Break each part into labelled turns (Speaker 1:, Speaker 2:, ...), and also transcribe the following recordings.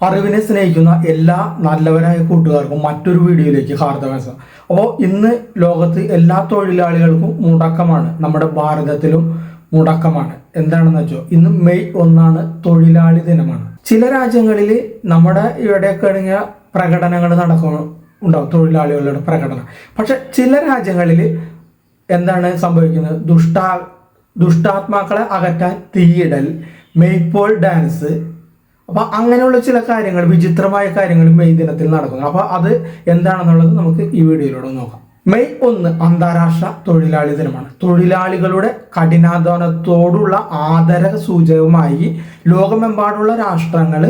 Speaker 1: അറിവിനെ സ്നേഹിക്കുന്ന എല്ലാ നല്ലവരായ കൂട്ടുകാർക്കും മറ്റൊരു വീഡിയോയിലേക്ക് ഹാർദവ അപ്പോൾ ഇന്ന് ലോകത്ത് എല്ലാ തൊഴിലാളികൾക്കും മുടക്കമാണ്. നമ്മുടെ ഭാരതത്തിലും മുടക്കമാണ്. എന്താണെന്ന് വെച്ചോ ഇന്ന് മെയ് ഒന്നാണ് തൊഴിലാളി ദിനമാണ്. ചില രാജ്യങ്ങളിൽ നമ്മുടെ ഇവിടെയൊക്കെ ആണെങ്കിൽ പ്രകടനങ്ങൾ നടക്കുന്നു ഉണ്ടാവും തൊഴിലാളികളുടെ പ്രകടനം. പക്ഷെ ചില രാജ്യങ്ങളിൽ എന്താണ് സംഭവിക്കുന്നത്? ദുഷ്ടാ ദുഷ്ടാത്മാക്കളെ അകറ്റാൻ തീയിടൽ മെയ്പോൾ ഡാൻസ് അപ്പൊ അങ്ങനെയുള്ള ചില കാര്യങ്ങൾ വിചിത്രമായ കാര്യങ്ങൾ മെയ് ദിനത്തിൽ നടക്കുന്നു. അപ്പൊ അത് എന്താണെന്നുള്ളത് നമുക്ക് ഈ വീഡിയോയിലൂടെ നോക്കാം. മെയ് ഒന്ന് അന്താരാഷ്ട്ര തൊഴിലാളി ദിനമാണ്. തൊഴിലാളികളുടെ കഠിനാധ്വാനത്തോടുള്ള ആദര സൂചകമായി ലോകമെമ്പാടുള്ള രാഷ്ട്രങ്ങൾ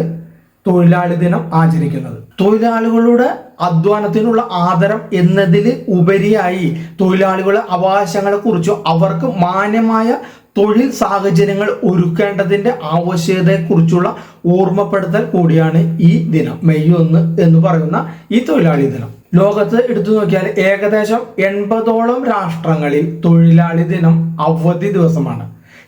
Speaker 1: തൊഴിലാളി ദിനം ആചരിക്കുന്നത്. തൊഴിലാളികളുടെ അധ്വാനത്തിനുള്ള ആദരം എന്നതിൽ ഉപരിയായി തൊഴിലാളികളുടെ അവകാശങ്ങളെ കുറിച്ചോ അവർക്ക് മാന്യമായ തൊഴിൽ സാഹചര്യങ്ങൾ ഒരുക്കേണ്ടതിന്റെ ആവശ്യകതയെക്കുറിച്ചുള്ള ഓർമ്മപ്പെടുത്തൽ കൂടിയാണ് ഈ ദിനം. മെയ് ഒന്ന് എന്ന് പറയുന്ന ഈ തൊഴിലാളി ദിനം. ലോകത്ത് എടുത്തു നോക്കിയാൽ ഏകദേശം എൺപതോളം രാഷ്ട്രങ്ങളിൽ തൊഴിലാളി ദിനം അവധി ദിവസമാണ്.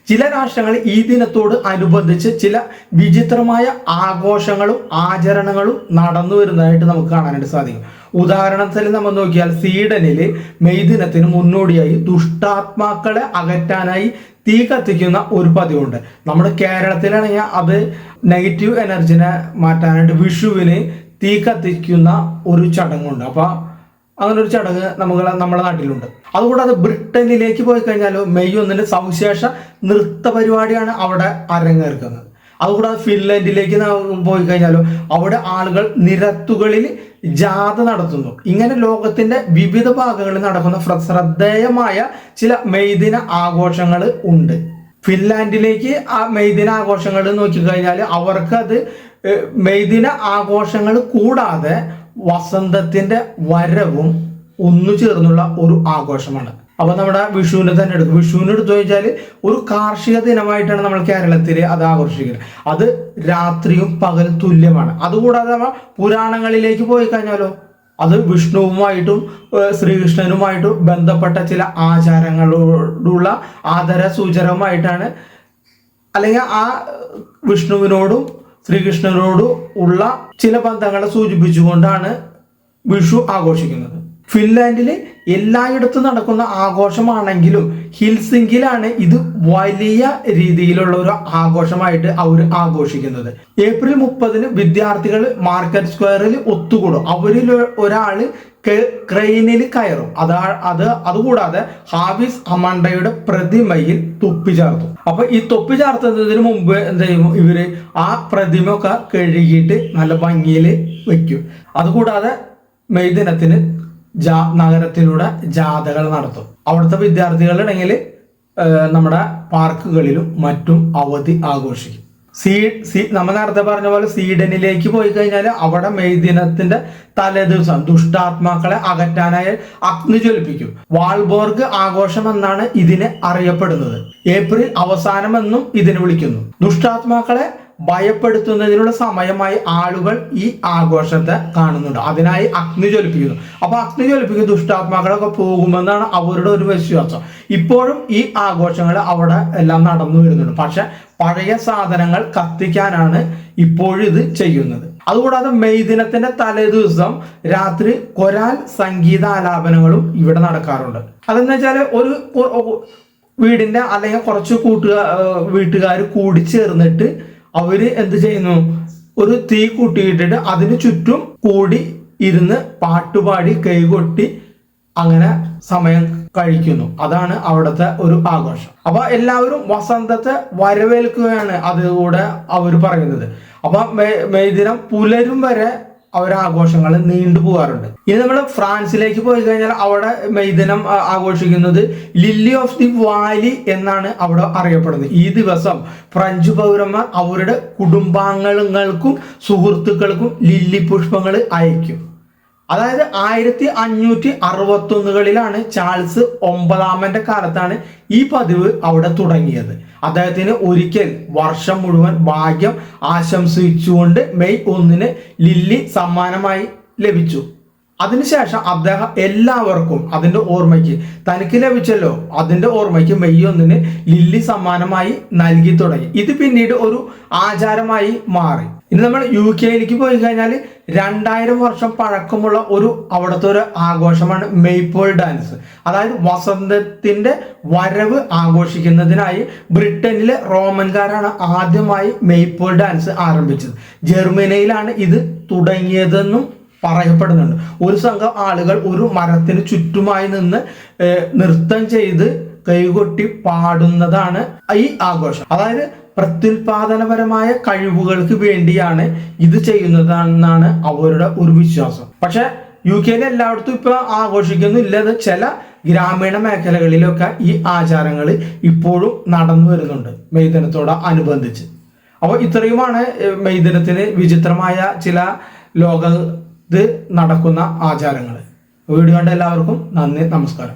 Speaker 1: ചില രാഷ്ട്രങ്ങൾ ഈ ദിനത്തോട് അനുബന്ധിച്ച് ചില വിചിത്രമായ ആഘോഷങ്ങളും ആചരണങ്ങളും നടന്നു വരുന്നതായിട്ട് നമുക്ക് കാണാനായിട്ട് സാധിക്കും. ഉദാഹരണത്തിൽ നമ്മൾ നോക്കിയാൽ സ്വീഡനിൽ മെയ് ദിനത്തിന് മുന്നോടിയായി ദുഷ്ടാത്മാക്കളെ അകറ്റാനായി തീ കത്തിക്കുന്ന ഒരു പതിവുണ്ട്. നമ്മുടെ കേരളത്തിലാണെങ്കിൽ അത് നെഗറ്റീവ് എനർജിനെ മാറ്റാനായിട്ട് വിഷുവിന് തീ കത്തിക്കുന്ന ഒരു ചടങ്ങുണ്ട്. അപ്പൊ അങ്ങനെ ഒരു ചടങ്ങ് നമുക്ക് നമ്മുടെ നാട്ടിലുണ്ട്. അതുകൂടാതെ ബ്രിട്ടനിലേക്ക് പോയി കഴിഞ്ഞാൽ മെയ് ഒന്നിന് സവിശേഷ നൃത്ത പരിപാടിയാണ് അവിടെ അരങ്ങേറുന്നത്. അതുകൂടാതെ ഫിൻലൻഡിലേക്ക് പോയി കഴിഞ്ഞാലോ അവിടെ ആളുകൾ നിരത്തുകളിൽ ജാഥ നടത്തുന്നു. ഇങ്ങനെ ലോകത്തിന്റെ വിവിധ ഭാഗങ്ങളിൽ നടക്കുന്ന ശ്ര- ശ്രദ്ധേയമായ ചില മെയ്ദിന ആഘോഷങ്ങൾ ഉണ്ട്. ഫിൻലാൻഡിലേക്ക് ആ മെയ്ദിന ആഘോഷങ്ങൾ നോക്കിക്കഴിഞ്ഞാൽ അവർക്ക് അത് ഏഹ്, മെയ്ദിന ആഘോഷങ്ങൾ കൂടാതെ വസന്തത്തിന്റെ വരവും ഒന്നു ചേർന്നുള്ള ഒരു ആഘോഷമാണ്. അപ്പൊ നമ്മുടെ വിഷുവിനെ തന്നെ എടുക്കും വിഷുവിനെ എടുത്തു വെച്ചാൽ ഒരു കാർഷിക ദിനമായിട്ടാണ് നമ്മൾ കേരളത്തിൽ അത് ആഘോഷിക്കുന്നത്. അത് രാത്രിയും പകൽ തുല്യമാണ്. അതുകൂടാതെ നമ്മൾ പുരാണങ്ങളിലേക്ക് പോയി കഴിഞ്ഞാലോ അത് വിഷ്ണുവുമായിട്ടും ശ്രീകൃഷ്ണനുമായിട്ടും ബന്ധപ്പെട്ട ചില ആചാരങ്ങളോടുള്ള ആദര സൂചകമായിട്ടാണ് അല്ലെങ്കിൽ ആ വിഷ്ണുവിനോടും ശ്രീകൃഷ്ണനോടും ഉള്ള ചില ബന്ധങ്ങളെ സൂചിപ്പിച്ചുകൊണ്ടാണ് വിഷു ആഘോഷിക്കുന്നത്. ഫിൻലാൻഡിൽ എല്ലായിടത്തും നടക്കുന്ന ആഘോഷമാണെങ്കിലും ഹിൽസിംഗിലാണ് ഇത് വലിയ രീതിയിലുള്ള ഒരു ആഘോഷമായിട്ട് അവർ ആഘോഷിക്കുന്നത്. ഏപ്രിൽ മുപ്പതിന് വിദ്യാർത്ഥികൾ മാർക്കറ്റ് സ്ക്വയറിൽ ഒത്തുകൂടും. അവരിൽ ഒരാൾ ക്രെയിനിൽ കയറും. അതാ അത് അതുകൂടാതെ ഹാഫിസ് അമണ്ടയുടെ പ്രതിമയിൽ തൊപ്പി ചേർത്തു. അപ്പൊ ഈ തൊപ്പി ചേർത്തുന്നതിന് മുമ്പ് എന്ത് ചെയ്യും ഇവർ? ആ പ്രതിമയൊക്കെ കഴുകിയിട്ട് നല്ല ഭംഗിയിൽ വെക്കും. അതുകൂടാതെ മെയ് ദിനത്തിന് ജാ നഗരത്തിലൂടെ ജാഥകൾ നടത്തും. അവിടുത്തെ വിദ്യാർത്ഥികളുണ്ടെങ്കിൽ നമ്മുടെ പാർക്കുകളിലും മറ്റും അവധി ആഘോഷിക്കും. സീ സീ നമ്മൾ നേരത്തെ പറഞ്ഞ പോലെ സ്വീഡനിലേക്ക് പോയി കഴിഞ്ഞാൽ അവിടെ മെയ് ദിനത്തിന്റെ തലേദിവസം ദുഷ്ടാത്മാക്കളെ അകറ്റാനായി അഗ്നി ജ്വലിപ്പിക്കും. വാൾബോർഗ് ആഘോഷം എന്നാണ് ഇതിനെ അറിയപ്പെടുന്നത്. ഏപ്രിൽ അവസാനം എന്നും ഇതിനെ വിളിക്കുന്നു. ദുഷ്ടാത്മാക്കളെ ഭയപ്പെടുത്തുന്നതിനുള്ള സമയമായി ആളുകൾ ഈ ആഘോഷത്തെ കാണുന്നുണ്ട്. അതിനായി അഗ്നി ജ്വലിപ്പിക്കുന്നു. അപ്പൊ അഗ്നി ജ്വലിപ്പിക്കുന്ന ദുഷ്ടാത്മാക്കളൊക്കെ പോകുമെന്നാണ് അവരുടെ ഒരു വിശ്വാസം. ഇപ്പോഴും ഈ ആഘോഷങ്ങൾ അവിടെ എല്ലാം നടന്നു വരുന്നുണ്ട്. പക്ഷെ പഴയ സാധനങ്ങൾ കത്തിക്കാനാണ് ഇപ്പോഴും ഇത് ചെയ്യുന്നത്. അതുകൂടാതെ മെയ് ദിനത്തിന്റെ തലേ ദിവസം രാത്രി കൊരാൽ സംഗീതാലാപനങ്ങളും ഇവിടെ നടക്കാറുണ്ട്. അതെന്ന് വെച്ചാൽ ഒരു വീടിന്റെ അല്ലെങ്കിൽ കുറച്ച് കൂട്ടുകാർ വീട്ടുകാർ കൂടി ചേർന്നിട്ട് അവർ എന്ത് ചെയ്യുന്നു? ഒരു തീ കൂട്ടിയിട്ടിട്ട് അതിന് ചുറ്റും കൂടി ഇരുന്ന് പാട്ടുപാടി കൈകൊട്ടി അങ്ങനെ സമയം കഴിക്കുന്നു. അതാണ് അവിടുത്തെ ഒരു ആഘോഷം. അപ്പൊ എല്ലാവരും വസന്തത്തെ വരവേൽക്കുകയാണ് അതിലൂടെ അവർ പറയുന്നത്. അപ്പൊ മെയ്ദിനം പുലരും വരെ അവർ ആഘോഷങ്ങൾ നീണ്ടു പോകാറുണ്ട്. ഇനി നമ്മൾ ഫ്രാൻസിലേക്ക് പോയി കഴിഞ്ഞാൽ അവിടെ മെയ് ആഘോഷിക്കുന്നത് ലില്ലി ഓഫ് ദി വാലി എന്നാണ് അവിടെ അറിയപ്പെടുന്നത്. ഈ ദിവസം ഫ്രഞ്ച് പൗരന്മാർ അവരുടെ കുടുംബാംഗങ്ങൾക്കും സുഹൃത്തുക്കൾക്കും ലില്ലി പുഷ്പങ്ങൾ അയക്കും. അതായത് ആയിരത്തി അഞ്ഞൂറ്റി അറുപത്തി ഒന്നുകളിലാണ് ചാൾസ് ഒമ്പതാമന്റെ കാലത്താണ് ഈ പതിവ് അവിടെ തുടങ്ങിയത്. അദ്ദേഹത്തിന് ഒരിക്കൽ വർഷം മുഴുവൻ ഭാഗ്യം ആശംസിച്ചുകൊണ്ട് മെയ് ഒന്നിന് ലില്ലി സമ്മാനമായി ലഭിച്ചു. അതിനുശേഷം അദ്ദേഹം എല്ലാവർക്കും അതിന്റെ ഓർമ്മയ്ക്ക് തനിക്ക് ലഭിച്ചല്ലോ. അതിന്റെ ഓർമ്മയ്ക്ക് മെയ് ഒന്നിന് ലില്ലി സമ്മാനമായി നൽകി തുടങ്ങി. ഇത് പിന്നീട് ഒരു ആചാരമായി മാറി. ഇനി നമ്മൾ യു കെയിലേക്ക് പോയി കഴിഞ്ഞാൽ രണ്ടായിരം വർഷം പഴക്കമുള്ള ഒരു അവിടുത്തെ ഒരു ആഘോഷമാണ് മെയ്പോൾ ഡാൻസ്. അതായത് വസന്തത്തിന്റെ വരവ് ആഘോഷിക്കുന്നതിനായി ബ്രിട്ടനിലെ റോമൻകാരാണ് ആദ്യമായി മെയ്പോൾ ഡാൻസ് ആരംഭിച്ചത്. ജർമ്മനിയിലാണ് ഇത് തുടങ്ങിയതെന്നും പറയപ്പെടുന്നുണ്ട്. ഒരു സംഘം ആളുകൾ ഒരു മരത്തിന് ചുറ്റുമായി നിന്ന് നൃത്തം ചെയ്ത് കൈകൊട്ടി പാടുന്നതാണ് ഈ ആഘോഷം. അതായത് പ്രത്യുൽപാദനപരമായ കഴിവുകൾക്ക് വേണ്ടിയാണ് ഇത് ചെയ്യുന്നതാണെന്നാണ് അവരുടെ ഒരു വിശ്വാസം. പക്ഷെ യു കെയിൽ എല്ലായിടത്തും ഇപ്പൊ ആഘോഷിക്കുന്നില്ല. ചില ഗ്രാമീണ മേഖലകളിലൊക്കെ ഈ ആചാരങ്ങൾ ഇപ്പോഴും നടന്നു വരുന്നുണ്ട് മെയ്ദിനത്തോട് അനുബന്ധിച്ച്. അപ്പോൾ ഇത്രയുമാണ് മെയ്ദിനത്തിന് വിചിത്രമായ ചില ലോകത്ത് നടക്കുന്ന ആചാരങ്ങൾ വീഡിയോ കണ്ട എല്ലാവർക്കും നന്ദി നമസ്കാരം.